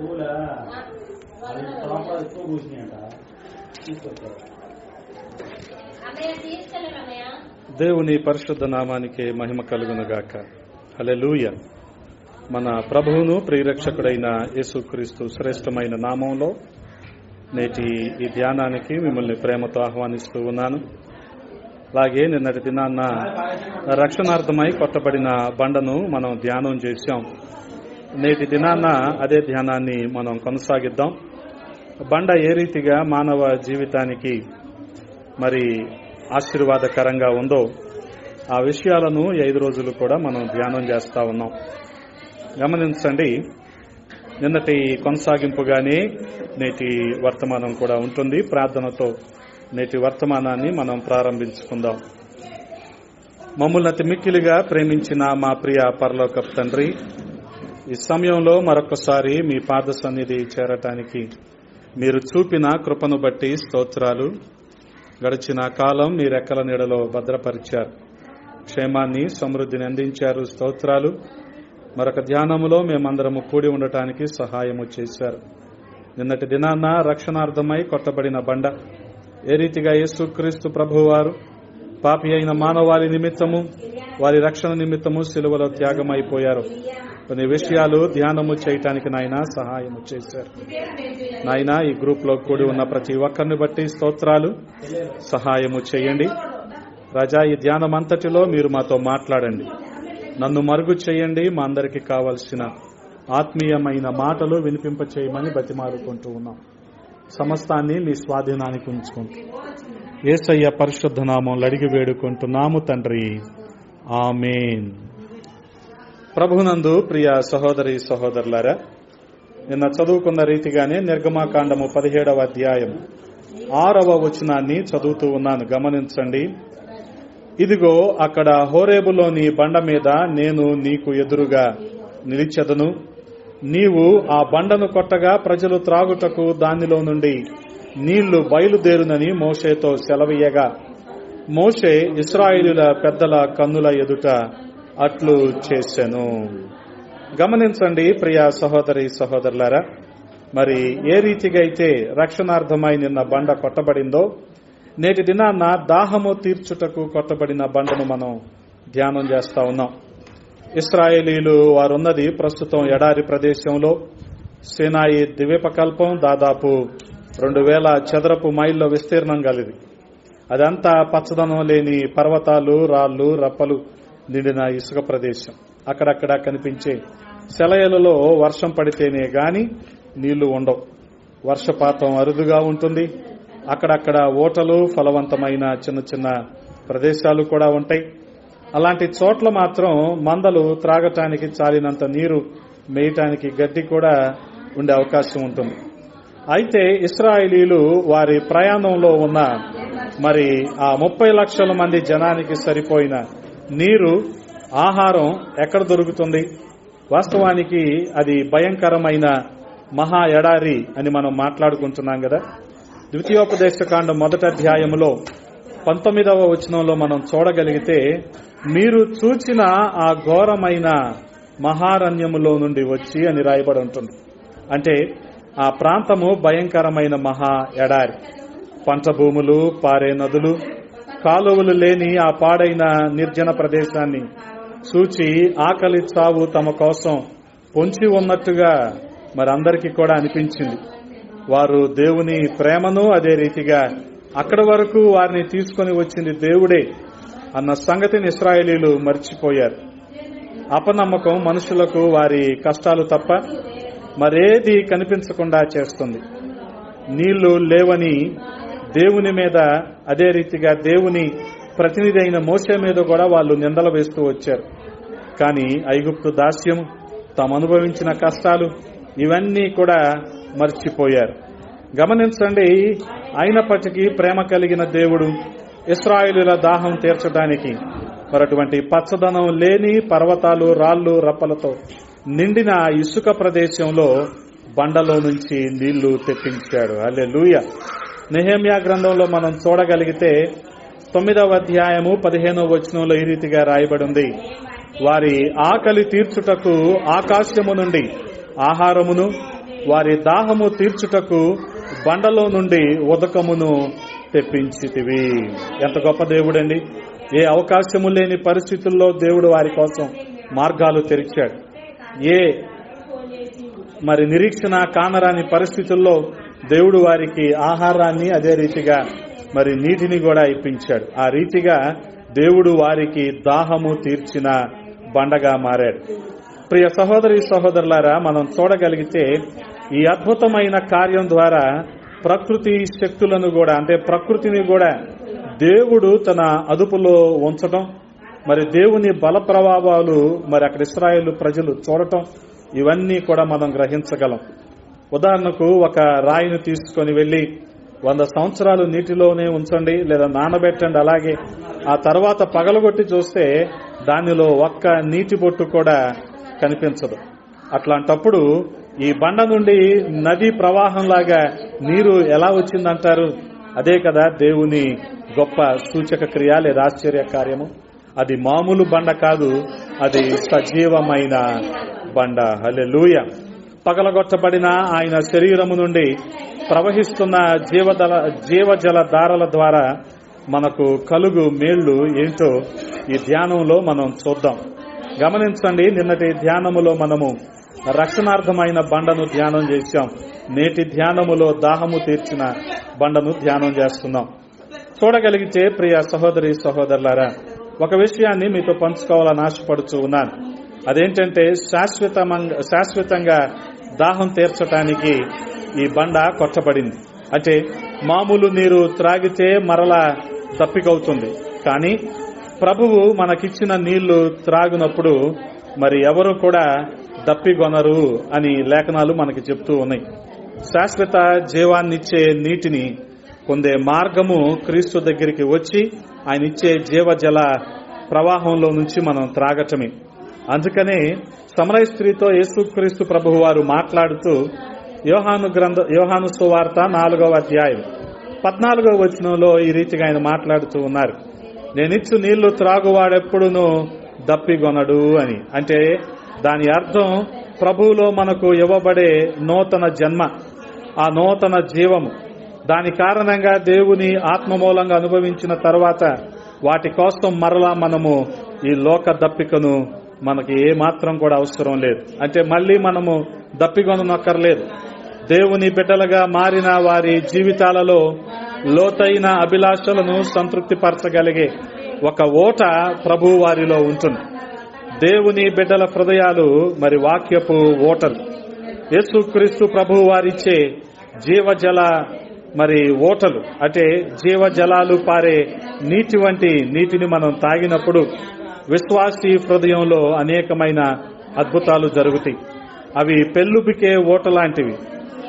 పూలా అది తోట ఎక్కువ పూసినాయంట. తీసుకొచ్చారు. అన్నయ్య తీసుకెళ్ళండి అన్నయ్య. దేవుని పరిశుద్ధ నామానికి మహిమ కలుగునుగాక. హల్లెలూయ. మన ప్రభువును ప్రియరక్షకుడైన యేసుక్రీస్తు శ్రేష్టమైన నామంలో నేటి ఈ ధ్యానానికి మిమ్మల్ని ప్రేమతో ఆహ్వానిస్తూ ఉన్నాను. అలాగే నిన్నటి దినాన్న రక్షణార్థమై కొట్టబడిన బండను మనం ధ్యానం చేశాం. నేటి దినాన అదే ధ్యానాన్ని మనం కొనసాగిద్దాం. బండ ఏ రీతిగా మానవ జీవితానికి మరి ఆశీర్వాదకరంగా ఉందో ఆ విషయాలను ఐదు రోజులు కూడా మనం ధ్యానం చేస్తా ఉన్నాం. గమనించండి నిన్నటి కొనసాగింపుగానే నేటి వర్తమానం కూడా ఉంటుంది. ప్రార్థనతో నేటి వర్తమానాన్ని మనం ప్రారంభించుకుందాం. మమ్మల్ని అతి మిక్కిలిగా ప్రేమించిన మా ప్రియ పరలోకప్ తండ్రి ఈ సమయంలో మరొకసారి మీ పాద సన్నిధి చేరటానికి మీరు చూపిన కృపను బట్టి స్తోత్రాలు. గడిచిన కాలం మీ రెక్కల నీడలో భద్రపరిచారు. క్షేమాన్ని సమృద్ధిని అందించారు స్తోత్రాలు. మరొక ధ్యానములో మేమందరము కూడి ఉండటానికి సహాయము చేశారు. నిన్నటి దినాన్న రక్షణార్థమై కొట్టబడిన బండ. ఏ రీతిగా యేసుక్రీస్తు ప్రభువారు పాపి అయిన మానవాళి నిమిత్తము వారి రక్షణ నిమిత్తము సిలువలో త్యాగమైపోయారు. కొన్ని విషయాలు ధ్యానము చేయటానికి నాయన సహాయము చేశారు. నాయన ఈ గ్రూప్లో కూడి ఉన్న ప్రతి ఒక్కరిని బట్టి స్తోత్రాలు. సహాయము చేయండి. రజా ఈ ధ్యానం అంతటిలో మీరు మాతో మాట్లాడండి. నన్ను మరుగు చేయండి. మా అందరికి కావలసిన ఆత్మీయమైన మాటలు వినిపింప చేయమని బతిమారుకుంటూ ఉన్నాం. సమస్తాన్ని మీ స్వాధీనానికి ఉంచుకుంటూ. ఏసయ్య పరిశుద్ధ నామం అడిగి వేడుకుంటున్నాము తండ్రి. ఆమెన్. ప్రభునందు ప్రియ సహోదరి సహోదరులారా నిన్న చదువుకున్న రీతిగానే నిర్గమాకాండము పదిహేడవ అధ్యాయం ఆరవ వచనాన్ని చదువుతూ ఉన్నాను గమనించండి. ఇదిగో అక్కడ హోరేబులోని బండ మీద నేను నీకు ఎదురుగా నిలిచెదను. నీవు ఆ బండను కొట్టగా ప్రజలు త్రాగుటకు దానిలో నుండి నీళ్ళు బయలుదేరునని మోషేతో సెలవీయగా. మోషే ఇస్రాయిలుల పెద్దల కన్నుల ఎదుట అట్లు చేశాను గమనించండి ప్రియ సహోదరి సహోదరులారా మరి ఏ రీతిగా అయితే రక్షణార్థమై నిన్న బండ కొట్టబడిందో నేటి దినాన్న దాహము తీర్చుటకు కొట్టబడిన బండను మనం ధ్యానం చేస్తా ఉన్నాం. ఇస్రాయేలీలు వారున్నది ప్రస్తుతం ఎడారి ప్రదేశంలో. సేనాయి ద్వీపకల్పం దాదాపు రెండు వేల చదరపు మైళ్ళ విస్తీర్ణం కలిది అదంతా పచ్చదనం లేని పర్వతాలు రాళ్ళు రప్పలు నిండిన ఇసుక ప్రదేశం. అక్కడక్కడ కనిపించే సెలయలలో వర్షం పడితేనే గాని నీళ్ళు ఉండవు. వర్షపాతం అరుదుగా ఉంటుంది. అక్కడక్కడ ఓటలు ఫలవంతమైన చిన్న చిన్న ప్రదేశాలు కూడా ఉంటాయి. అలాంటి చోట్ల మాత్రం మందలు త్రాగటానికి చాలినంత నీరు మేయటానికి గడ్డి కూడా ఉండే అవకాశం ఉంటుంది. అయితే ఇస్రాయేలీలు వారి ప్రయాణంలో ఉన్న మరి ఆ ముప్పై లక్షల మంది జనానికి సరిపోయిన నీరు ఆహారం ఎక్కడ దొరుకుతుంది? వాస్తవానికి అది భయంకరమైన మహా ఎడారి అని మనం మాట్లాడుకుంటున్నాం కదా. ద్వితీయోపదేశకాండం మొదటి అధ్యాయములో పంతొమ్మిదవ వచనంలో మనం చూడగలిగితే మీరు చూచిన ఆ ఘోరమైన మహారణ్యములో నుండి వచ్చి అని రాయబడి ఉంటుంది. అంటే ఆ ప్రాంతము భయంకరమైన మహా ఎడారి. పంట భూములు పారే నదులు కాలువలు లేని ఆ పాడైన నిర్జన ప్రదేశాన్ని చూచి ఆకలి చావు తమ కోసం పొంచి ఉన్నట్టుగా మరి అందరికీ కూడా అనిపించింది. వారు దేవుని ప్రేమను అదే రీతిగా అక్కడి వరకు వారిని తీసుకొని వచ్చింది దేవుడే అన్న సంగతిని ఇస్రాయేలీలు మర్చిపోయారు. అపనమ్మకం మనుషులకు వారి కష్టాలు తప్ప మరేది కనిపించకుండా చేస్తుంది. నీళ్ళు లేవని దేవుని మీద అదే రీతిగా దేవుని ప్రతినిధి అయిన మోసే మీద కూడా వాళ్ళు నిందలు వేస్తూ వచ్చారు. కానీ ఐగుప్తు దాస్యం తాము అనుభవించిన కష్టాలు ఇవన్నీ కూడా మర్చిపోయారు. గమనించండి అయినప్పటికీ ప్రేమ కలిగిన దేవుడు ఇస్రాయిలుల దాహం తీర్చడానికి మరటువంటి పచ్చదనం లేని పర్వతాలు రాళ్ళు రప్పలతో నిండిన ఇసుక ప్రదేశంలో బండలో నుంచి నీళ్ళు తెప్పించాడు. అల్లే లూయ నెహేమియా గ్రంథంలో మనం చూడగలిగితే తొమ్మిదవ అధ్యాయము పదిహేనవ వచనంలో ఈ రీతిగా రాయబడి ఉంది వారి ఆకలి తీర్చుటకు ఆకాశము నుండి ఆహారమును వారి దాహము తీర్చుటకు బండలో నుండి ఉదకమును తెప్పించితివి. ఎంత గొప్ప దేవుడండి. ఏ అవకాశము లేని పరిస్థితుల్లో దేవుడు వారి కోసం మార్గాలు తెరిచాడు. ఏ మరి నిరీక్షణ కానరాని పరిస్థితుల్లో దేవుడు వారికి ఆహారాన్ని అదే రీతిగా మరి నీటిని కూడా ఇప్పించాడు. ఆ రీతిగా దేవుడు వారికి దాహము తీర్చిన బండగా మారాడు. ప్రియ సహోదరి సహోదరులారా మనం చూడగలిగితే ఈ అద్భుతమైన కార్యం ద్వారా ప్రకృతి శక్తులను కూడా అంటే ప్రకృతిని కూడా దేవుడు తన అదుపులో ఉంచటం మరి దేవుని బల ప్రభావాలు మరి అక్కడ ఇస్రాయేల్ ప్రజలు చూడటం ఇవన్నీ కూడా మనం గ్రహించగలం. ఉదాహరణకు ఒక రాయిని తీసుకొని వెళ్ళి వంద సంవత్సరాలు నీటిలోనే ఉంచండి లేదా నానబెట్టండి. అలాగే ఆ తర్వాత పగలగొట్టి చూస్తే దానిలో ఒక్క నీటి బొట్టు కూడా కనిపించదు. అట్లాంటప్పుడు ఈ బండ నుండి నది ప్రవాహంలాగా నీరు ఎలా వచ్చిందంటారు? అదే కదా దేవుని గొప్ప సూచక క్రియ లేదా ఆశ్చర్య కార్యము. అది మామూలు బండ కాదు అది సజీవమైన బండ. హలెలూయ పగలగొట్టబడిన ఆయన శరీరము నుండి ప్రవహిస్తున్న జీవదల జీవజల దారల ద్వారా మనకు కలుగు మేళ్ళు ఏంటో ఈ ధ్యానంలో మనం చూద్దాం. గమనించండి నిన్నటి ధ్యానములో మనము రక్షణార్థమైన బండను ధ్యానం చేశాం. నేటి ధ్యానములో దాహము తీర్చిన బండను ధ్యానం చేస్తున్నాం. చూడగలిగితే ప్రియ సహోదరి సహోదరులారా ఒక విషయాన్ని మీతో పంచుకోవాలని ఆశపడుతూ ఉన్నాను. అదేంటంటే శాశ్వతమంగా శాశ్వతంగా దాహం తీర్చటానికి ఈ బండ కొట్టబడింది. అంటే మామూలు నీరు త్రాగితే మరలా తప్పికవుతుంది. కానీ ప్రభువు మనకిచ్చిన నీళ్ళు త్రాగినప్పుడు మరి ఎవరు కూడా దప్పిగొనరు అని లేఖనాలు మనకి చెప్తూ ఉన్నాయి. శాశ్వత జీవాన్నిచ్చే నీటిని పొందే మార్గము క్రీస్తు దగ్గరికి వచ్చి ఆయన ఇచ్చే జీవజల ప్రవాహంలో నుంచి మనం త్రాగటమే. అందుకనే సమరయ స్త్రీతో యేసుక్రీస్తు ప్రభు వారు మాట్లాడుతూ యోహాను గ్రంథ యోహాను సువార్త నాలుగవ అధ్యాయం పద్నాలుగవ వచనంలో ఈ రీతిగా ఆయన మాట్లాడుతూ ఉన్నారు. నేనిచ్చు నీళ్ళు త్రాగువాడెప్పుడును దప్పిగొనడు అని. అంటే దాని అర్థం ప్రభువులో మనకు ఇవ్వబడే నూతన జన్మ ఆ నూతన జీవము. దాని కారణంగా దేవుని ఆత్మ మూలంగా అనుభవించిన తర్వాత వాటి కోసం మరలా మనము ఈ లోక దప్పికను మనకి ఏ మాత్రం కూడా అవసరం లేదు. అంటే మళ్ళీ మనము దప్పికొనక్కర్లేదు దేవుని బిడ్డలుగా మారిన వారి జీవితాలలో లోతైన అభిలాషలను సంతృప్తిపరచగలిగే ఒక ఓట ప్రభు వారిలో ఉంటుంది. దేవుని బిడ్డల హృదయాలు మరి వాక్యపు ఓటలు. యేసుక్రీస్తు ప్రభు వారిచ్చే జీవజల మరి ఓటలు. అంటే జీవజలాలు పారే నీటి వంటి నీటిని మనం తాగినప్పుడు విశ్వాసి హృదయంలో అనేకమైన అద్భుతాలు జరుగుతాయి. అవి పెళ్ళుబికే ఓట లాంటివి.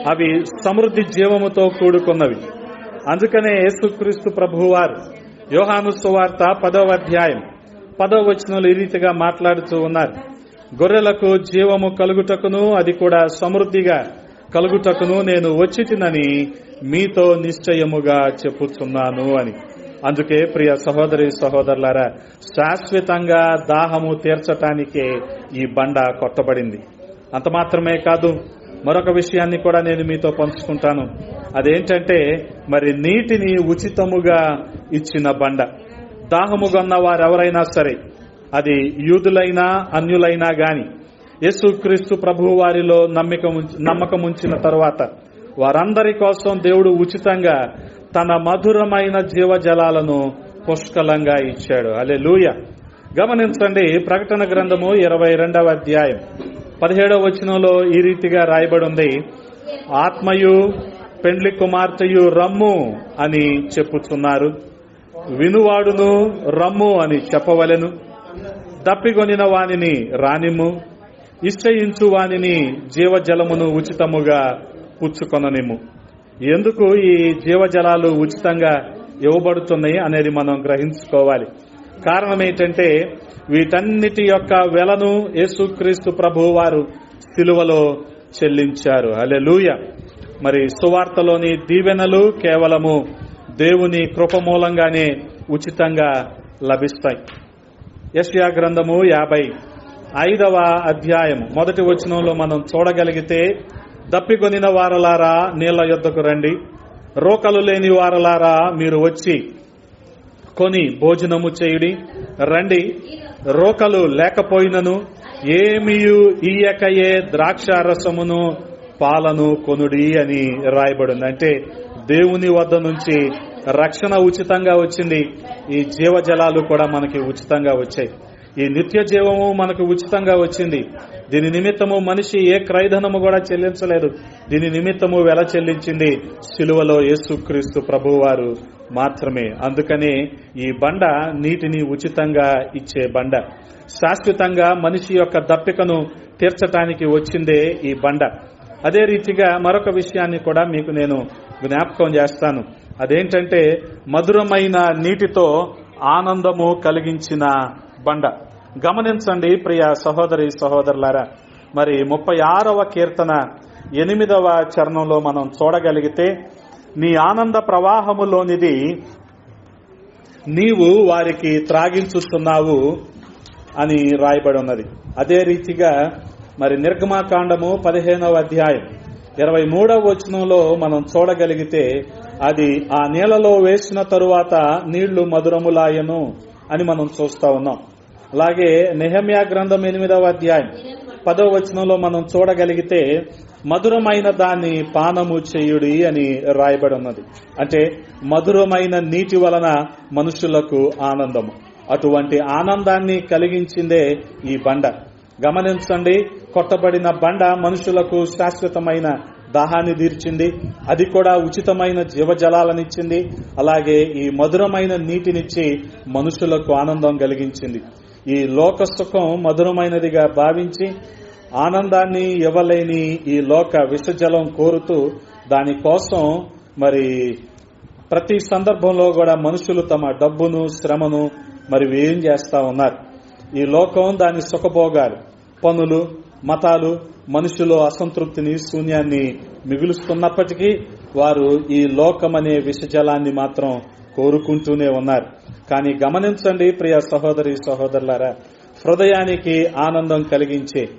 అవి సమృద్ధి జీవముతో కూడుకున్నవి. అందుకనే యేసుక్రీస్తు ప్రభువారు యోహాను సువార్త పదవ అధ్యాయం పదవ వచనంలో ఈ రీతిగా మాట్లాడుతూ ఉన్నారు. గొర్రెలకు జీవము కలుగుటకును అది కూడా సమృద్ధిగా కలుగుటకును నేను వచ్చి తినని మీతో నిశ్చయముగా చెప్పుచున్నాను అని. అందుకే ప్రియ సహోదరి సహోదరులారా శాశ్వతంగా దాహము తీర్చటానికే ఈ బండ కొట్టబడింది. అంత మాత్రమే కాదు మరొక విషయాన్ని కూడా నేను మీతో పంచుకుంటాను. అదేంటంటే మరి నీటిని ఉచితముగా ఇచ్చిన బండ. దాహముగన్న వారెవరైనా సరే అది యూదులైనా అన్యులైనా గాని యేసుక్రీస్తు ప్రభు వారిలో నమ్మకం నమ్మకం ఉంచిన తర్వాత వారందరి కోసం దేవుడు ఉచితంగా తన మధురమైన జీవజలాలను పుష్కలంగా ఇచ్చాడు. అలే లూయ గమనించండి ప్రకటన గ్రంథము ఇరవై రెండవ అధ్యాయం. పదిహేడవ వచనంలో ఈ రీతిగా రాయబడి ఉంది ఆత్మయు పెండ్లి కుమార్తెయు రమ్ము అని చెప్పుచున్నారు. వినువాడును రమ్ము అని చెప్పవలెను. దప్పిగొనిన వానిని రానిమ్ము. ఇష్టయించు వానిని జీవజలమును ఉచితముగా పుచ్చుకొననిము ఎందుకు ఈ జీవజలాలు ఉచితంగా ఇవ్వబడుతున్నాయి అనేది మనం గ్రహించుకోవాలి. కారణం ఏంటంటే వీటన్నిటి యొక్క వెలను యేసుక్రీస్తు ప్రభు వారు సిలువలో చెల్లించారు. అలెలూయ మరి సువార్తలోని దీవెనలు కేవలము దేవుని కృప మూలంగానే ఉచితంగా లభిస్తాయి. యశ్యా గ్రంథము యాభై ఐదవ అధ్యాయం మొదటి వచనంలో మనం చూడగలిగితే దప్పికొనిన వారలారా నీళ్ళ యొద్దకు రండి. రోకలు లేని వారలారా మీరు వచ్చి కొని భోజనము చేయుడి. రండి. రోకలు లేకపోయినను ఏమియు ఈయకయే ద్రాక్ష రసమును పాలను కొనుడి అని రాయబడింది. అంటే దేవుని వద్ద నుంచి రక్షణ ఉచితంగా వచ్చింది. ఈ జీవజలాలు కూడా మనకి ఉచితంగా వచ్చాయి. ఈ నిత్య జీవము మనకు ఉచితంగా వచ్చింది. దీని నిమిత్తము మనిషి ఏ క్రైధనము కూడా చెల్లించలేదు. దీని నిమిత్తము వెల చెల్లించింది సిలువలో యేసుక్రీస్తు ప్రభువారు మాత్రమే. అందుకనే ఈ బండ నీటిని ఉచితంగా ఇచ్చే బండ. శాశ్వతంగా మనిషి యొక్క దప్పికను తీర్చటానికి వచ్చిందే ఈ బండ. అదే రీతిగా మరొక విషయాన్ని కూడా మీకు నేను జ్ఞాపకం చేస్తాను. అదేంటంటే మధురమైన నీటితో ఆనందము కలిగించిన బండ. గమనించండి ప్రియ సహోదరి సహోదరులారా. మరి ముప్పై ఆరవ కీర్తన ఎనిమిదవ చరణంలో మనం చూడగలిగితే నీ ఆనంద ప్రవాహములోనిది నీవు వారికి త్రాగించుతున్నావు అని రాయబడి ఉన్నది. అదే రీతిగా మరి నిర్గమాకాండము పదిహేనవ అధ్యాయం ఇరవై మూడవ వచనంలో మనం చూడగలిగితే అది ఆ నీళ్ళలో వేసిన తరువాత నీళ్ళు మధురములాయను అని మనం చూస్తా ఉన్నాం. అలాగే నెహమ్యా గ్రంథం ఎనిమిదవ అధ్యాయం పదవ వచనంలో మనం చూడగలిగితే మధురమైన దాన్ని పానము చేయుడి అని రాయబడి ఉన్నది అంటే మధురమైన నీటి వలన మనుషులకు ఆనందము. అటువంటి ఆనందాన్ని కలిగించిందే ఈ బండ. గమనించండి కొట్టబడిన బండ మనుషులకు శాశ్వతమైన దాహాన్ని తీర్చింది అది కూడా ఉచితమైన జీవజలాలనిచ్చింది అలాగే ఈ మధురమైన నీటినిచ్చి మనుషులకు ఆనందం కలిగించింది. ఈ లోక సుఖం మధురమైనదిగా భావించి ఆనందాన్ని ఇవ్వలేని ఈ లోక విషజలం కోరుతూ దానికోసం మరి ప్రతి సందర్భంలో కూడా మనుషులు తమ డబ్బును శ్రమను మరి వ్యయం చేస్తా ఉన్నారు. ఈ లోకం దాని సుఖభోగాలు పనులు మతాలు మనుషులు అసంతృప్తిని శూన్యాన్ని మిగులుస్తున్నప్పటికీ వారు ఈ లోకం అనే విషజలాన్ని మాత్రం కోరుకుంటూనే ఉన్నారు. కానీ గమనించండి ప్రియ సహోదరి సహోదరులారా హృదయానికి ఆనందం కలిగించే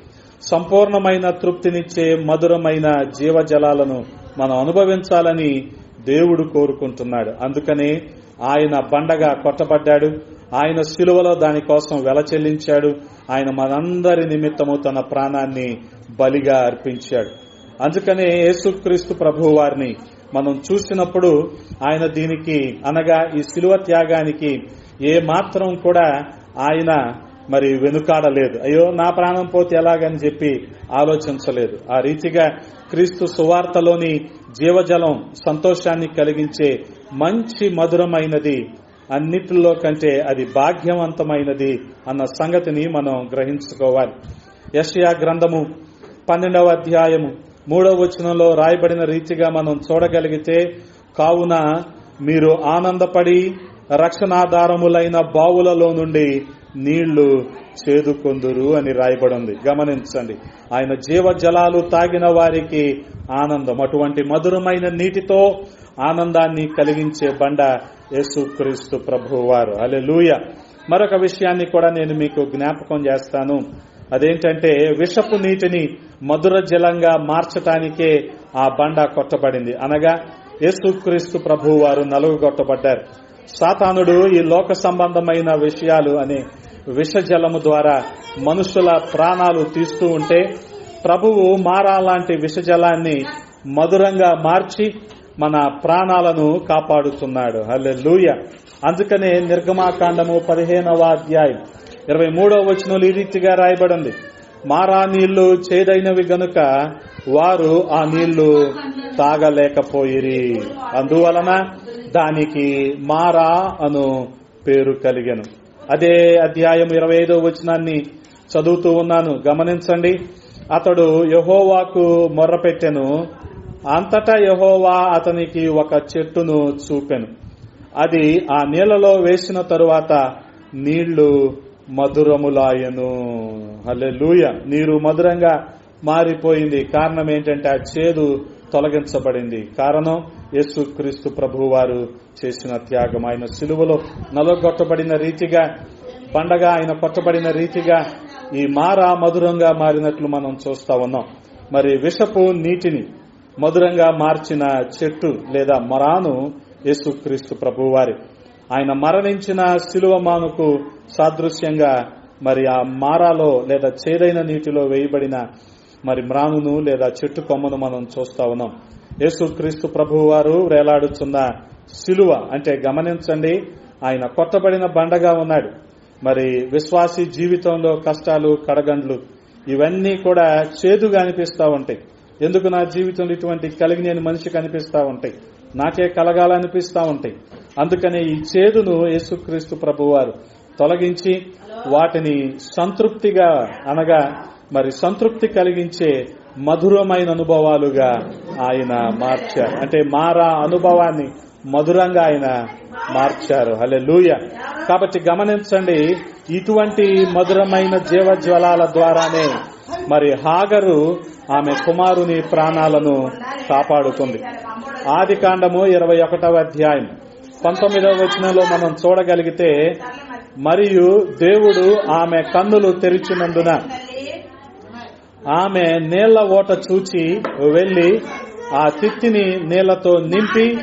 సంపూర్ణమైన తృప్తినిచ్చే మధురమైన జీవజలాలను మనం అనుభవించాలని దేవుడు కోరుకుంటున్నాడు. అందుకనే ఆయన బండగా కొట్టబడ్డాడు. ఆయన శిలువలో దానికోసం వెల చెల్లించాడు. ఆయన మనందరి నిమిత్తము తన ప్రాణాన్ని బలిగా అర్పించాడు. అందుకనే యేసుక్రీస్తు ప్రభు వారిని మనం చూసినప్పుడు ఆయన దీనికి అనగా ఈ శిలువ త్యాగానికి ఏ మాత్రం కూడా ఆయన మరి వెనుకాడలేదు. అయ్యో నా ప్రాణం పోతే ఎలాగని చెప్పి ఆలోచించలేదు. ఆ రీతిగా క్రీస్తు సువార్తలోని జీవజలం సంతోషాన్ని కలిగించే మంచి మధురమైనది అన్నిటిలో కంటే అది భాగ్యవంతమైనది అన్న సంగతిని మనం గ్రహించుకోవాలి. యషయా గ్రంథము పన్నెండవ అధ్యాయము మూడవ వచనంలో రాయబడిన రీతిగా మనం చూడగలిగితే కావున మీరు ఆనందపడి రక్షణాధారములైన బావులలో నుండి నీళ్ళు చేదుకొందురు అని రాయబడింది. గమనించండి. ఆయన జీవ జలాలు తాగిన వారికి ఆనందం. అటువంటి మధురమైన నీటితో ఆనందాన్ని కలిగించే బండ యేసుక్రీస్తు ప్రభువారు. అలే మరొక విషయాన్ని కూడా నేను మీకు జ్ఞాపకం చేస్తాను. అదేంటంటే విషపు నీటిని మధుర జలంగా మార్చటానికే ఆ బండ కొట్టబడింది. అనగా యేసుక్రీస్తు ప్రభు వారు నలుగుగొట్టబడ్డారు. సాతానుడు ఈ లోక సంబంధమైన విషయాలు అనే విషజలము ద్వారా మనుషుల ప్రాణాలు తీస్తూ ఉంటే ప్రభువు మారా లాంటి విషజలాన్ని మధురంగా మార్చి మన ప్రాణాలను కాపాడుతున్నాడు. హల్లెలూయ. అందుకనే నిర్గమాకాండము పదిహేనవ అధ్యాయం. ఇరవై మూడవ వచనంలో ఈ రీతిగా రాయబడింది. మారా నీళ్ళు చేదైనవి గనుక వారు ఆ నీళ్ళు తాగలేకపోయిరి. అందువలన దానికి మారా అను పేరు కలిగను. అదే అధ్యాయం ఇరవై ఐదో వచనాన్ని చదువుతూ ఉన్నాను. గమనించండి. అతడు యహోవాకు మొర్రపెట్టెను. అంతటా యహోవా అతనికి ఒక చెట్టును చూపెను. అది ఆ నీళ్ళలో వేసిన తరువాత నీళ్ళు మధురములాయను. హల్లెలూయ. నీరు మధురంగా మారిపోయింది. కారణం ఏంటంటే ఆ చేదు తొలగించబడింది. కారణం యేసుక్రీస్తు ప్రభు వారు చేసిన త్యాగం. ఆయన సిలువలో నలగొట్టబడిన రీతిగా పండగ ఆయన కొట్టబడిన రీతిగా ఈ మార మధురంగా మారినట్లు మనం చూస్తా ఉన్నాం. మరి విషపు నీటిని మధురంగా మార్చిన చెట్టు లేదా మరాను యేసుక్రీస్తు ప్రభువారి ఆయన మరణించిన శిలువ మానుకు సాదృశ్యంగా మరి ఆ మారాలో లేదా చేదైన నీటిలో వేయబడిన మరి మ్రానును లేదా చెట్టు కొమ్మను మనం చూస్తా ఉన్నాం. యేసుక్రీస్తు ప్రభువు వారు వేలాడుచున్న శిలువ అంటే గమనించండి ఆయన కొట్టబడిన బండగా ఉన్నాడు. మరి విశ్వాసి జీవితంలో కష్టాలు కడగండ్లు ఇవన్నీ కూడా చేదుగా అనిపిస్తా ఉంటాయి. ఎందుకు నా జీవితంలో ఇటువంటి కలిగి నేను మనిషికి అనిపిస్తా ఉంటాయి? నాకే కలగాలనిపిస్తా ఉంటాయి. అందుకనే ఈ చేదును యేసుక్రీస్తు ప్రభువారు తొలగించి వాటిని సంతృప్తిగా అనగా మరి సంతృప్తి కలిగించే మధురమైన అనుభవాలుగా ఆయన మార్చారు. అంటే మారా అనుభవాన్ని మధురంగా ఆయన మార్చారు. హలే కాబట్టి గమనించండి ఇటువంటి మధురమైన జీవజ్వలాల ద్వారానే మరి హాగరు ఆమె కుమారుని ప్రాణాలను కాపాడుతుంది. ఆది కాండము ఇరవై ఒకటవ అధ్యాయం. పంతొమ్మిదవ వచనంలో మనం చూడగలిగితే మరియు దేవుడు ఆమె కన్నులు తెరిచినందున ఆమె నీళ్ళ ఓట చూచి వెళ్ళి ఆ తిత్తిని నీళ్ళతో నింపి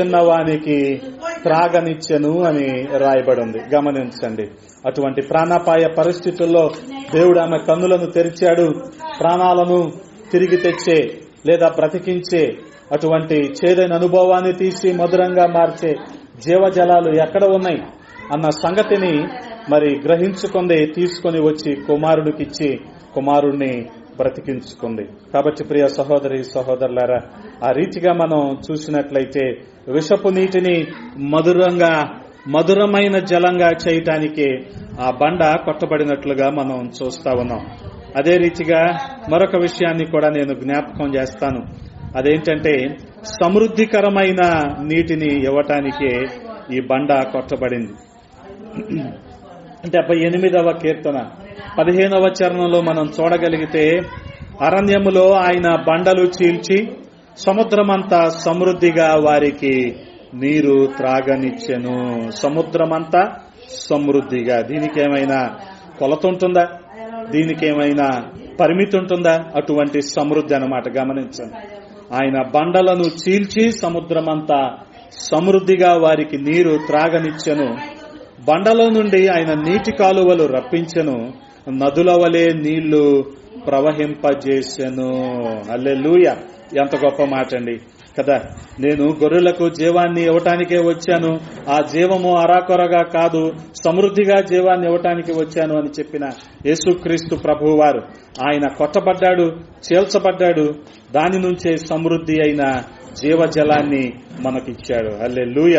చిన్నవానికి త్రాగనిచ్చెను అని రాయబడింది. గమనించండి. అటువంటి ప్రాణాపాయ పరిస్థితుల్లో దేవుడు ఆమె కన్నులను తెరిచాడు ప్రాణాలను తిరిగి తెచ్చే లేదా బ్రతికించే అటువంటి చేదైన అనుభవాన్ని తీసి మధురంగా మార్చే జీవజలాలు ఎక్కడ ఉన్నాయి అన్న సంగతిని మరి గ్రహించుకుంది తీసుకొని వచ్చి కుమారుడికిచ్చి కుమారుణ్ణి బ్రతికించుకుంది. కాబట్టి ప్రియ సహోదరి సహోదరులారా ఆ రీతిగా మనం చూసినట్లయితే విషపు నీటిని మధురంగా మధురమైన జలంగా చేయటానికి ఆ బండ కొట్టబడినట్లుగా మనం చూస్తా ఉన్నాం. అదే రీతిగా మరొక విషయాన్ని కూడా నేను జ్ఞాపకం చేస్తాను. అదేంటంటే సమృద్ధికరమైన నీటిని ఇవ్వటానికే ఈ బండ కొట్టబడింది. డెబ్బై ఎనిమిదవ కీర్తన. పదిహేనవ చరణంలో మనం చూడగలిగితే అరణ్యములో ఆయన బండలు చీల్చి సముద్రమంతా సమృద్ధిగా వారికి నీరు త్రాగనిచ్చెను. సముద్రమంతా సమృద్ధిగా. దీనికి ఏమైనా కొలత ఉంటుందా దీనికి ఏమైనా పరిమితి ఉంటుందా? అటువంటి సమృద్ధి అన్నమాట గమనించండి. ఆయన బండలను చీల్చి సముద్రమంతా సమృద్ధిగా వారికి నీరు త్రాగనిచ్చెను. బండలో నుండి ఆయన నీటి కాలువలు రప్పించెను. నదుల వలె నీళ్ళు ప్రవహింపజేసెను. అల్లెలూయ ఎంత గొప్ప మాట అండి కదా? నేను గొర్రెలకు జీవాన్ని ఇవ్వటానికే వచ్చాను. ఆ జీవము అరాకొరగా కాదు సమృద్ధిగా జీవాన్ని ఇవ్వటానికి వచ్చాను అని చెప్పిన యేసుక్రీస్తు ప్రభువారు ఆయన కొట్టబడ్డాడు చేల్చబడ్డాడు దాని నుంచే సమృద్ధి అయిన జీవజలాన్ని మనకిచ్చాడు. అల్లే లూయ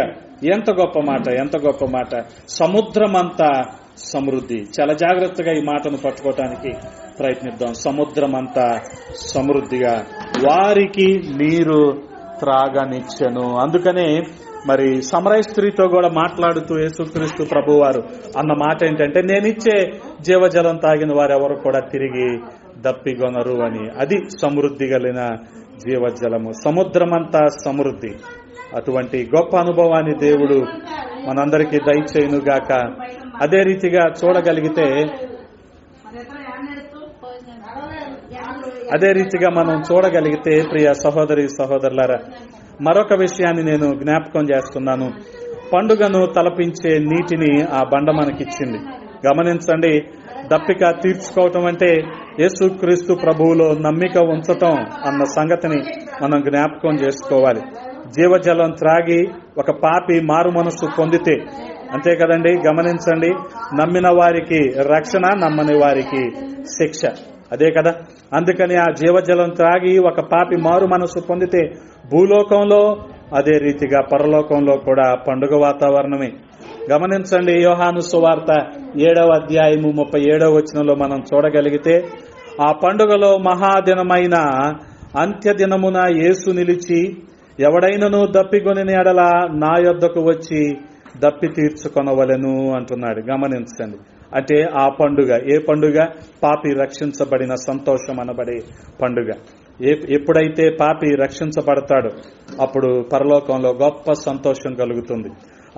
ఎంత గొప్ప మాట ఎంత గొప్ప మాట. సముద్రమంతా సమృద్ధి. చాలా జాగ్రత్తగా ఈ మాటను పట్టుకోవటానికి ప్రయత్నిద్దాం. సముద్రమంతా సమృద్ధిగా. వారికి మీరు త్రాగనిచ్చెను. అందుకనే మరి సమరయ స్త్రీతో కూడా మాట్లాడుతూ యేసుక్రీస్తు ప్రభువారు అన్న మాట ఏంటంటే నేనిచ్చే జీవజలం తాగిన వారెవరు కూడా తిరిగి దప్పిగొనరు అని. అది సమృద్ధి కలిగిన జీవజలము. సముద్రమంతా సమృద్ధి. అటువంటి గొప్ప అనుభవాన్ని దేవుడు మనందరికీ దయచేయునుగాక. అదే రీతిగా చూడగలిగితే అదే రీతిగా మనం చూడగలిగితే ప్రియ సహోదరి సహోదరులారా మరొక విషయాన్ని నేను జ్ఞాపకం చేస్తున్నాను. పండుగను తలపించే నీటిని ఆ బండ మనకిచ్చింది. గమనించండి దప్పిక తీర్చుకోవటం అంటే యేసుక్రీస్తు ప్రభువులో నమ్మిక ఉంచటం అన్న సంగతిని మనం జ్ఞాపకం చేసుకోవాలి. జీవజలం త్రాగి ఒక పాపి మారు మనస్సు పొందితే అంతే కదండి? గమనించండి నమ్మిన వారికి రక్షణ నమ్మని వారికి శిక్ష. అదే కదా? అందుకని ఆ జీవజలం త్రాగి ఒక పాపి మారు మనసు పొందితే భూలోకంలో అదే రీతిగా పరలోకంలో కూడా పండుగ వాతావరణమే. గమనించండి యోహాను సువార్త ఏడవ అధ్యాయము ముప్పై ఏడవ వచనంలో మనం చూడగలిగితే ఆ పండుగలో మహాదినమైన అంత్యదినమున యేసు నిలిచి ఎవడైనను దప్పిగొని ఎడల నా యొద్దకు వచ్చి దప్పి తీర్చుకొనవలెను అంటున్నాడు. గమనించండి. అంటే ఆ పండుగ. ఏ పండుగ? పాపి రక్షించబడిన సంతోషం అనబడే పండుగ. ఏ ఎప్పుడైతే పాపి రక్షించబడతాడో అప్పుడు పరలోకంలో గొప్ప సంతోషం కలుగుతుంది.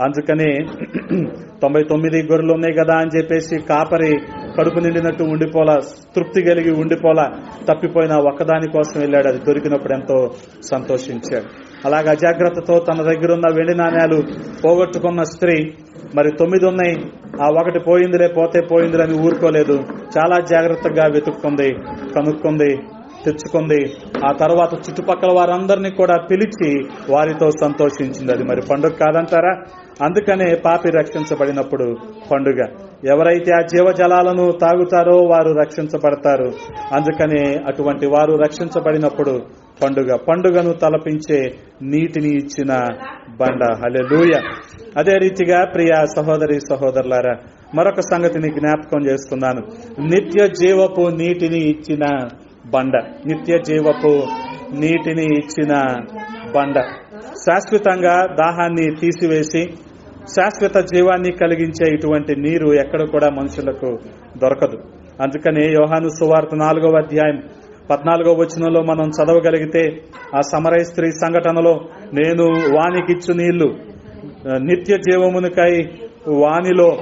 అందుకని తొంభై తొమ్మిది గొర్రెలు ఉన్నాయి కదా అని చెప్పేసి కాపరి కడుపు నిండినట్టు ఉండిపోలా తృప్తి కలిగి ఉండిపోలా తప్పిపోయిన ఒక్కదాని కోసం వెళ్ళాడు. అది దొరికినప్పుడు ఎంతో సంతోషించాడు. అలాగా అజాగ్రత్తతో తన దగ్గర ఉన్న వెండి నాణ్యాలు పోగొట్టుకున్న స్త్రీ మరి తొమ్మిది ఉన్నాయి ఆ ఒకటి పోయిందిలే పోతే పోయిందిలే అని ఊరుకోలేదు. చాలా జాగ్రత్తగా వెతుక్కుంది కనుక్కుంది తెచ్చుకుంది. ఆ తర్వాత చుట్టుపక్కల వారందరినీ కూడా పిలిచి వారితో సంతోషించింది. అది మరి పండుగ కాదంటారా? అందుకనే పాపి రక్షించబడినప్పుడు పండుగ. ఎవరైతే ఆ జీవజలాలను తాగుతారో వారు రక్షించబడతారు. అందుకనే అటువంటి వారు రక్షించబడినప్పుడు పండుగ. పండుగను తలపించే నీటిని ఇచ్చిన బండ. హలెలూయ అదే రీతిగా ప్రియ సహోదరి సహోదరులారా మరొక సంగతిని జ్ఞాపకం చేస్తున్నాను నిత్య జీవపు నీటిని ఇచ్చిన బండ. నిత్య జీవపు నీటిని ఇచ్చిన బండ. శాశ్వతంగా దాహాన్ని తీసివేసి శాశ్వత జీవాన్ని కలిగించే ఇటువంటి నీరు ఎక్కడ కూడా మనుషులకు దొరకదు. అందుకని యోహాను సువార్త నాలుగవ అధ్యాయం పద్నాలుగో వచనంలో మనం చదవగలిగితే ఆ సమరయ స్త్రీ సంఘటనలో నేను వానికిచ్చు నీళ్ళు నిత్య జీవమునికై వానిలో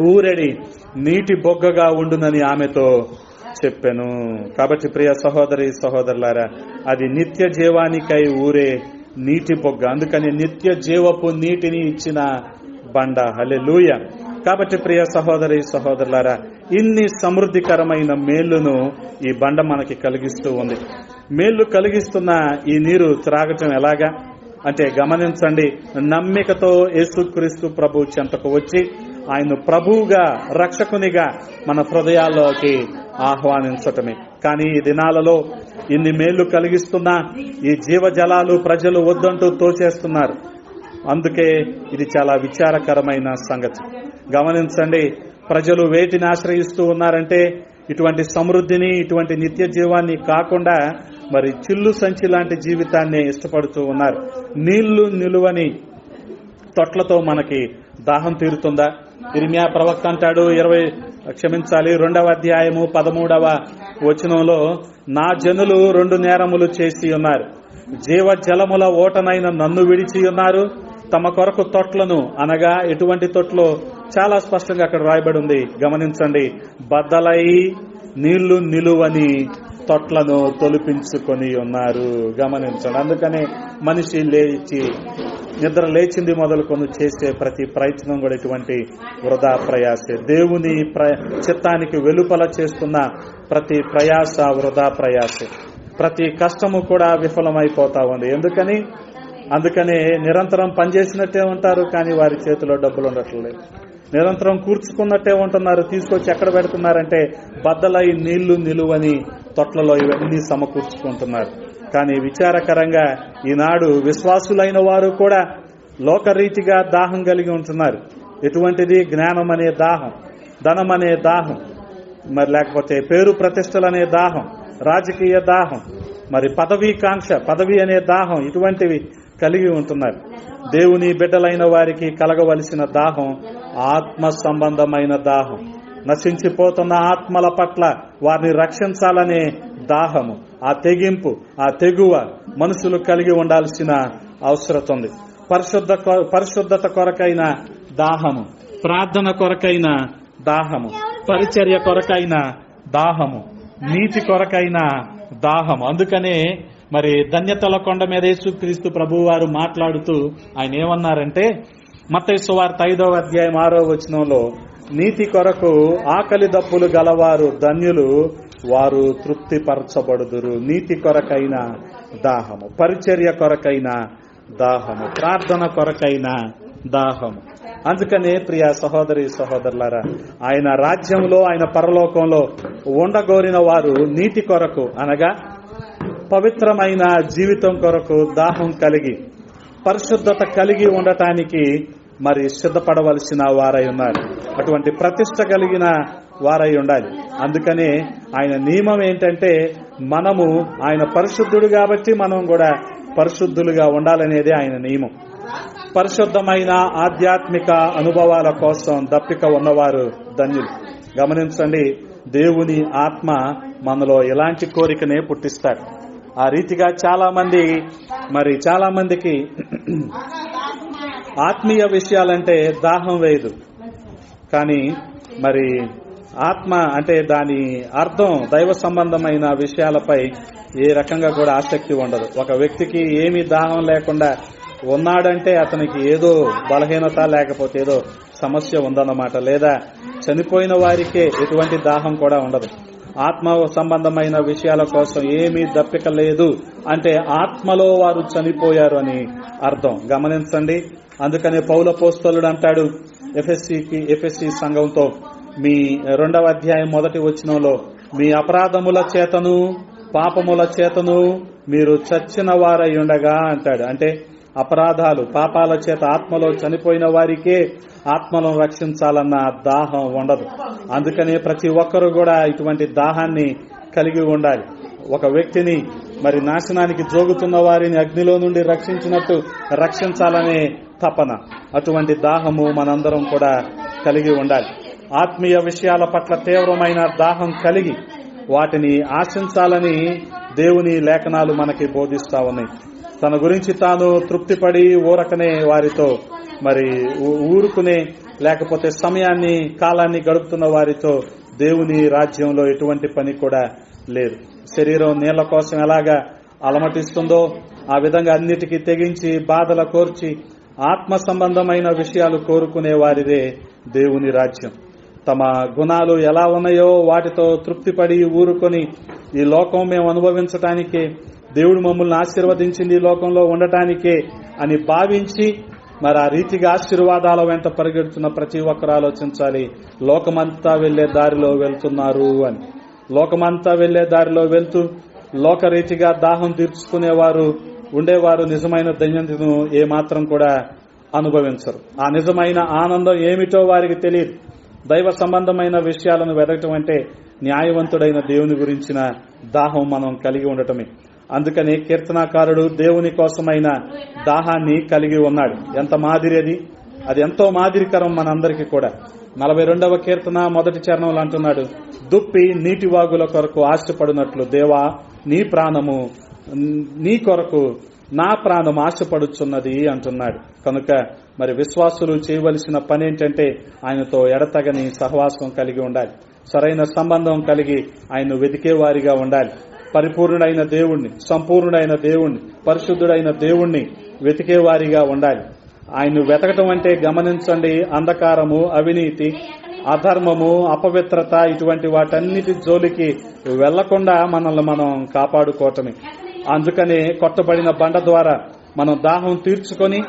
ఊరెడి నీటి బొగ్గగా ఉండునని ఆమెతో చెప్పాను. కాబట్టి ప్రియ సహోదరి సహోదరులారా అది నిత్య జీవానికై ఊరే నీటి బొగ్గ. అందుకని నిత్య జీవపు నీటిని ఇచ్చిన బండ. హలెలూయ కాబట్టి ప్రియ సహోదరి సహోదరులారా ఇన్ని సమృద్ధికరమైన మేళ్ళను ఈ బండ మనకి కలిగిస్తూ ఉంది. మేళ్ళు కలిగిస్తున్న ఈ నీరు త్రాగటం ఎలాగా? అంటే గమనించండి నమ్మికతో యేసుక్రీస్తు ప్రభు చెంతకు వచ్చి ఆయన ప్రభువుగా రక్షకునిగా మన హృదయాల్లోకి ఆహ్వానించటమే. కానీ ఈ దినాలలో ఇన్ని మేళ్ళు కలిగిస్తున్న ఈ జీవజలాలు ప్రజలు వద్దంటూ తోచేస్తున్నారు. అందుకే ఇది చాలా విచారకరమైన సంగతి. గమనించండి ప్రజలు వేటిని ఆశ్రయిస్తూ ఉన్నారంటే ఇటువంటి సమృద్ధిని ఇటువంటి నిత్య జీవాన్ని కాకుండా మరి చిల్లు సంచి లాంటి జీవితాన్ని ఇష్టపడుతూ ఉన్నారు. నీళ్ళు నిలువని తొట్లతో మనకి దాహం తీరుతుందా? ఇరిమియా ప్రవక్త అంటాడు ఇరవై క్షమించాలి రెండవ అధ్యాయము పదమూడవ వచనంలో నా జనులు రెండు నేరములు చేసి ఉన్నారు. జీవ జలముల ఓటనైన నన్ను విడిచి ఉన్నారు. తమ కొరకు తొట్లను అనగా ఎటువంటి తొట్లో చాలా స్పష్టంగా అక్కడ రాయబడి ఉంది గమనించండి. బద్దలై నీళ్ళు నిలువని తొట్లను తొలిపించుకొని ఉన్నారు. గమనించండి. అందుకనే మనిషి లేచి నిద్ర లేచింది మొదలుకొని చేసే ప్రతి ప్రయత్నం కూడా ఇటువంటి వృధా ప్రయాసే. దేవుని ప్ర చిత్తానికి వెలుపల చేస్తున్న ప్రతి ప్రయాస వృధా ప్రయాసే. ప్రతి కష్టము కూడా విఫలమైపోతా ఉంది. ఎందుకని? అందుకనే నిరంతరం పనిచేసినట్టే ఉంటారు కానీ వారి చేతిలో డబ్బులు ఉండట్లేదు. నిరంతరం కూర్చుకున్నట్టే ఉంటున్నారు తీసుకొచ్చి ఎక్కడ పెడుతున్నారంటే బద్దలై నీళ్ళు నిలువని తొట్లలో ఇవన్నీ సమకూర్చుకుంటున్నారు. కానీ విచారకరంగా ఈనాడు విశ్వాసులైన వారు కూడా లోకరీతిగా దాహం కలిగి ఉంటున్నారు. ఎటువంటిది? జ్ఞానం అనే దాహం ధనం అనే దాహం మరి లేకపోతే పేరు ప్రతిష్టలు అనే దాహం రాజకీయ దాహం మరి పదవీ కాంక్ష పదవి అనే దాహం ఇటువంటివి కలిగి ఉంటున్నారు. దేవుని బిడ్డలైన వారికి కలగవలసిన దాహం ఆత్మ సంబంధమైన దాహం. నశించిపోతున్న ఆత్మల పట్ల వారిని రక్షించాలనే దాహము ఆ తెగింపు ఆ తెగువ మనుషులు కలిగి ఉండాల్సిన అవసరం ఉంది పరిశుద్ధ పరిశుద్ధత కొరకైన దాహము ప్రార్థన కొరకైన దాహము పరిచర్య కొరకైన దాహము నీతి కొరకైన దాహము. అందుకనే మరి ధన్యతల కొండ మీద యేసుక్రీస్తు ప్రభు వారు మాట్లాడుతూ ఆయన ఏమన్నారంటే మత్తయి సువార్త ఐదవ అధ్యాయం ఆరో వచనంలో నీతి కొరకు ఆకలి దప్పులు గలవారు ధన్యులు వారు తృప్తిపరచబడుదురు. నీతి కొరకైన దాహము పరిచర్య కొరకైన దాహము ప్రార్థన కొరకైన దాహము. అందుకనే ప్రియ సహోదరి సహోదరులారా ఆయన రాజ్యంలో ఆయన పరలోకంలో ఉండగోరిన వారు నీతి కొరకు అనగా పవిత్రమైన జీవితం కొరకు దాహం కలిగి పరిశుద్ధత కలిగి ఉండటానికి మరి సిద్ధపడవలసిన వారై ఉన్నారు అటువంటి ప్రతిష్ట కలిగిన వారై ఉండాలి. అందుకనే ఆయన నియమం ఏంటంటే మనము ఆయన పరిశుద్ధుడు కాబట్టి మనం కూడా పరిశుద్ధులుగా ఉండాలనేది ఆయన నియమం. పరిశుద్ధమైన ఆధ్యాత్మిక అనుభవాల కోసం దప్పిక ఉన్నవారు ధన్యులు. గమనించండి దేవుని ఆత్మ మనలో ఎలాంటి కోరికనే పుట్టిస్తాడు. ఆ రీతిగా చాలా మంది మరి చాలా మందికి ఆత్మీయ విషయాలంటే దాహం వేయదు. కానీ మరి ఆత్మ అంటే దాని అర్థం దైవ సంబంధమైన విషయాలపై ఏ రకంగా కూడా ఆసక్తి ఉండదు. ఒక వ్యక్తికి ఏమీ దాహం లేకుండా ఉన్నాడంటే అతనికి ఏదో బలహీనత లేకపోతే ఏదో సమస్య ఉందన్నమాట. లేదా చనిపోయిన వారికే ఎటువంటి దాహం కూడా ఉండదు. ఆత్మ సంబంధమైన విషయాల కోసం ఏమీ దప్పిక లేదు. అంటే ఆత్మలో వారు చనిపోయారు అని అర్థం. గమనించండి. అందుకనే పౌల పోస్తలుడు అంటాడు ఎఫ్ఎస్సికి ఎఫ్ఎస్సి సంఘంతో మీ రెండవ అధ్యాయం మొదటి వచనంలో మీ అపరాధముల చేతను పాపముల చేతను మీరు చచ్చిన వారై ఉండగా అంటాడు. అంటే అపరాధాలు పాపాల చేత ఆత్మలో చనిపోయిన వారికే ఆత్మలను రక్షించాలన్న దాహం ఉండదు. అందుకనే ప్రతి ఒక్కరూ కూడా ఇటువంటి దాహాన్ని కలిగి ఉండాలి. ఒక వ్యక్తిని మరి నాశనానికి జోగుతున్న వారిని అగ్నిలో నుండి రక్షించినట్టు రక్షించాలనే తపన. అటువంటి దాహము మనందరం కూడా కలిగి ఉండాలి. ఆత్మీయ విషయాల పట్ల తీవ్రమైన దాహం కలిగి వాటిని ఆశించాలని దేవుని లేఖనాలు మనకి బోధిస్తా ఉన్నాయి. తన గురించి తాను తృప్తిపడి ఊరకనే వారితో మరి ఊరుకునే లేకపోతే సమయాన్ని కాలాన్ని గడుపుతున్న వారితో దేవుని రాజ్యంలో ఎటువంటి పని కూడా లేదు. శరీరం నీళ్ళ కోసం ఎలాగా అలమటిస్తుందో ఆ విధంగా అన్నిటికీ తెగించి బాధల కోర్చి ఆత్మ సంబంధమైన విషయాలు కోరుకునే వారిదే దేవుని రాజ్యం. తమ గుణాలు ఎలా ఉన్నాయో వాటితో తృప్తిపడి ఊరుకొని ఈ లోకం మేము అనుభవించటానికి దేవుడు మమ్మల్ని ఆశీర్వదించింది ఈ లోకంలో ఉండటానికే అని భావించి మరి ఆ రీతిగా ఆశీర్వాదాల వెంట పరిగెడుతున్న ప్రతి ఒక్కరు ఆలోచించాలి. లోకమంతా వెళ్ళే దారిలో వెళ్తున్నారు అని. లోకమంతా వెళ్ళే దారిలో వెళ్తూ లోకరీతిగా దాహం తీర్చుకునేవారు ఉండేవారు నిజమైన ధన్యతను ఏ మాత్రం కూడా అనుభవించరు. ఆ నిజమైన ఆనందం ఏమిటో వారికి తెలియదు. దైవ సంబంధమైన విషయాలను వెదకటం అంటే న్యాయవంతుడైన దేవుని గురించిన దాహం మనం కలిగి ఉండటమే. అందుకని కీర్తనాకారుడు దేవుని కోసమైన దాహాన్ని కలిగి ఉన్నాడు. ఎంత మాదిరి అది? అది ఎంతో మాదిరికరం మనందరికీ కూడా. నలభై రెండవ కీర్తన మొదటి చరణంలో అంటున్నాడు దుప్పి నీటి వాగుల కొరకు ఆశపడినట్లు దేవా నీ ప్రాణము నీ కొరకు నా ప్రాణం ఆశపడుచున్నది అంటున్నాడు. కనుక మరి విశ్వాసులు చేయవలసిన పని ఏంటంటే ఆయనతో ఎడతగని సహవాసం కలిగి ఉండాలి. సరైన సంబంధం కలిగి ఆయన వెతికేవారిగా ఉండాలి. పరిపూర్ణుడైన దేవుణ్ణి సంపూర్ణుడైన దేవుణ్ణి పరిశుద్ధుడైన దేవుణ్ణి వెతికేవారిగా ఉండాలి. ఆయన్ను వెతకటం అంటే గమనించండి అంధకారము అవినీతి అధర్మము అపవిత్రత ఇటువంటి వాటన్నిటి జోలికి వెళ్ళకుండా మనల్ని మనం కాపాడుకోవటమే. అందుకనే కొట్టబడిన బండ ద్వారా మనం దాహం తీర్చుకొని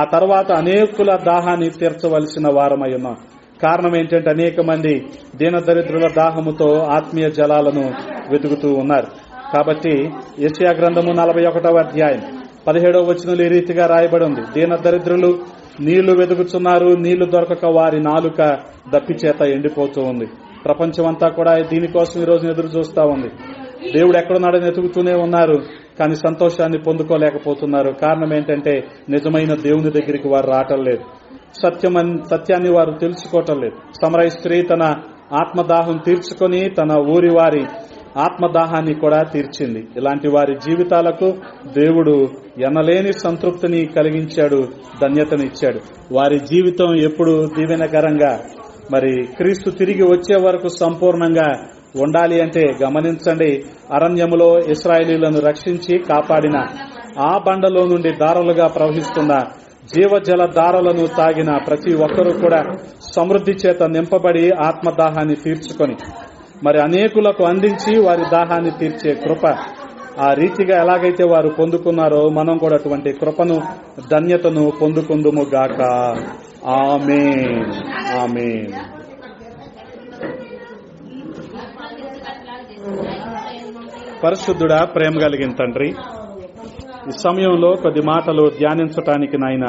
ఆ తర్వాత అనేకుల దాహాన్ని తీర్చవలసిన వారమై ఉన్నాం. కారణం ఏంటంటే అనేక మంది దీనదరిద్రుల దాహముతో ఆత్మీయ జలాలను వెతుకుతూ ఉన్నారు. కాబట్టి ఏషియా గ్రంథము నలభై ఒకటవ అధ్యాయం. పదిహేడవ వచనంలో ఈ రీతిగా రాయబడి ఉంది దీన దరిద్రులు నీళ్ళు వెతుకుతున్నారు నీళ్ళు దొరకక వారి నాలుక దప్పిచేత ఎండిపోతూ ఉంది. ప్రపంచమంతా కూడా దీనికోసం ఈ రోజు ఎదురు చూస్తా ఉంది. దేవుడు ఎక్కడున్నాడని ఎతుకుతూనే ఉన్నారు కానీ సంతోషాన్ని పొందుకోలేకపోతున్నారు. కారణం ఏంటంటే నిజమైన దేవుని దగ్గరికి వారు రావటం లేదు. సత్యం సత్యాన్ని వారు తెలుసుకోవటం లేదు. సమరయ స్త్రీ తన ఆత్మదాహం తీర్చుకొని తన ఊరి వారి ఆత్మదాహాన్ని కూడా తీర్చింది. ఇలాంటి వారి జీవితాలకు దేవుడు ఎనలేని సంతృప్తిని కలిగించాడు ధన్యతనిచ్చాడు. వారి జీవితం ఎప్పుడు దీవెనకరంగా మరి క్రీస్తు తిరిగి వచ్చే వరకు సంపూర్ణంగా ఉండాలి అంటే గమనించండి. అరణ్యములో ఇస్రాయేలీలను రక్షించి కాపాడిన ఆ బండలో నుండి దారులుగా ప్రవహిస్తున్న జీవజల దారులను తాగిన ప్రతి ఒక్కరూ కూడా సమృద్ధి చేత నింపబడి ఆత్మదాహాన్ని తీర్చుకొని మరి అనేకులకు అందించి వారి దాహాన్ని తీర్చే కృప. ఆ రీతిగా ఎలాగైతే వారు పొందుకున్నారో మనం కూడా అటువంటి కృపను ధన్యతను పొందుకుందుము గాక. ఆమె ఆమె పరిశుద్ధుడా ప్రేమ కలిగిన తండ్రి ఈ సమయంలో కొద్ది మాటలు ధ్యానించటానికి నాయన